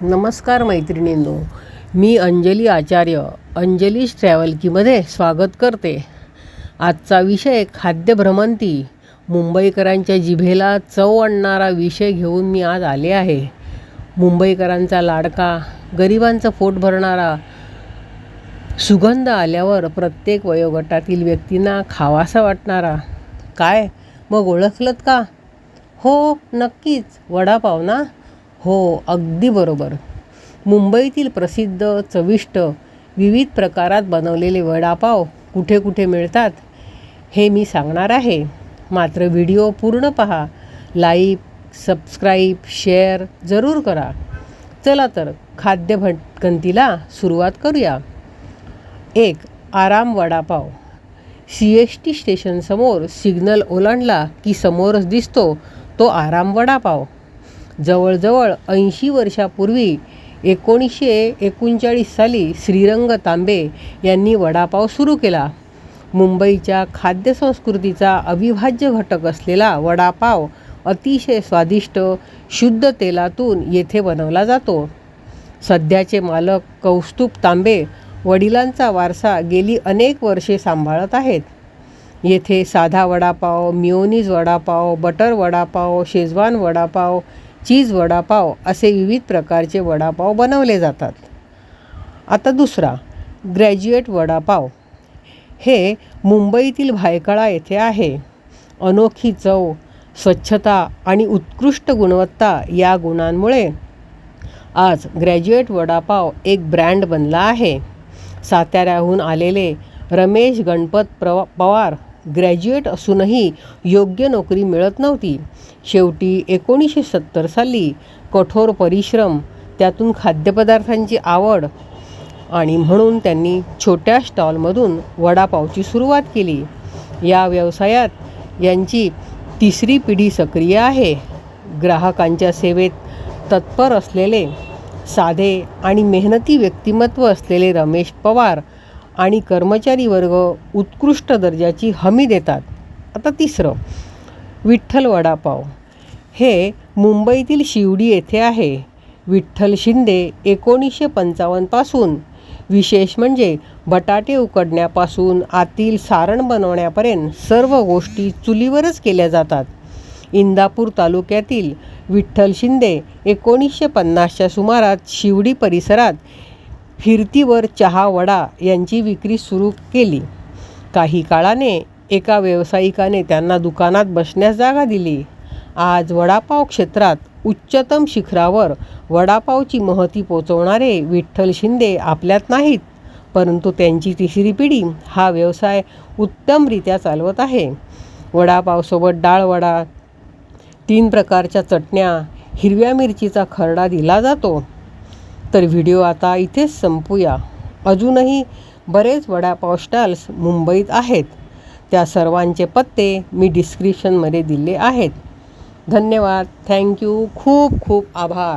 नमस्कार मैत्रिणींनो मी अंजली आचार्य अंजलीश ट्रॅव्हलकीमध्ये स्वागत करते. आजचा विषय खाद्यभ्रमंती. मुंबईकरांच्या जिभेला चव आणणारा विषय घेऊन मी आज आले आहे. मुंबईकरांचा लाडका गरिबांचं पोट भरणारा सुगंध आल्यावर प्रत्येक वयोगटातील व्यक्तींना खावासा वाटणारा. काय? मग ओळखलत का? हो नक्कीच. वडापाव ना? हो अगदी बरोबर. मुंबईतील प्रसिद्ध चविष्ट विविध प्रकारात बनवलेले वडापाव कुठे कुठे मिळतात हे मी सांगणार आहे. मात्र व्हिडिओ पूर्ण पहा लाईक सबस्क्राईब शेअर जरूर करा. चला तर खाद्य भटकंतीला सुरुवात करूया. एक आराम वडापाव. सी एस टी स्टेशनसमोर सिग्नल ओलांडला की समोरच दिसतो तो आराम वडापाव. जवळजवळ ऐंशी वर्षापूर्वी एकोणीसशे एकोणचाळीस साली श्रीरंग तांबे यांनी वडापाव सुरू केला. मुंबईच्या खाद्यसंस्कृतीचा अविभाज्य घटक असलेला वडापाव अतिशय स्वादिष्ट शुद्ध तेलातून येथे बनवला जातो. सध्याचे मालक कौस्तुभ तांबे वडिलांचा वारसा गेली अनेक वर्षे सांभाळत आहेत. येथे साधा vada pav mayonnaise vada pav butter vada pav schezwan vada pav cheese vada pav असे विविध प्रकारचे वडापाव बनवले जातात. आता दुसरा ग्रॅज्युएट वडापाव. हे मुंबईतील भायखळा येथे आहे. अनोखी चव स्वच्छता आणि उत्कृष्ट गुणवत्ता या गुणांमुळे आज ग्रॅज्युएट वडापाव एक ब्रँड बनला आहे. साताऱ्याहून आलेले रमेश गणपत प्रवा पवार ग्रॅज्युएट असूनही योग्य नोकरी मिळत नव्हती. शेवटी एकोणीसशे सत्तर साली कठोर परिश्रम त्यातून खाद्यपदार्थांची आवड आणि म्हणून त्यांनी छोट्या स्टॉलमधून वडापावची सुरुवात केली. या व्यवसायात यांची तिसरी पिढी सक्रिय आहे. ग्राहकांच्या सेवेत तत्पर असलेले साधे आणि मेहनती व्यक्तिमत्व असलेले रमेश पवार आणि कर्मचारी वर्ग उत्कृष्ट दर्जाची हमी देतात. आता तिसरं विठ्ठल वडापाव. हे मुंबईतील शिवडी येथे आहे. विठ्ठल शिंदे एकोणीसशे पंचावन्नपासून विशेष म्हणजे बटाटे उकडण्यापासून आतील सारण बनवण्यापर्यंत सर्व गोष्टी चुलीवरच केल्या जातात. इंदापूर तालुक्यातील विठ्ठल शिंदे एकोणीसशे पन्नासच्या सुमारात शिवडी परिसरात फिरतीवर चहा वडा यांची विक्री सुरू केली. काही काळाने एका व्यावसायिकाने त्यांना दुकानात बसण्यास जागा दिली. आज वडापाव क्षेत्रात उच्चतम शिखरावर वडापावची महती पोचवणारे विठ्ठल शिंदे आपल्यात नाहीत परंतु त्यांची तिसरी पिढी हा व्यवसाय उत्तमरित्या चालवत आहे. वडापावसोबत डाळवडा तीन प्रकारच्या चटण्या हिरव्या मिरचीचा खरडा दिला जातो. तर व्हिडिओ आता इथेच संपूया. अजूनही बरेच वडापाव स्टॉल्स मुंबईत आहेत. त्या सर्वांचे पत्ते मी डिस्क्रिप्शनमध्ये दिले आहेत. धन्यवाद. थँक्यू. खूप खूप आभार.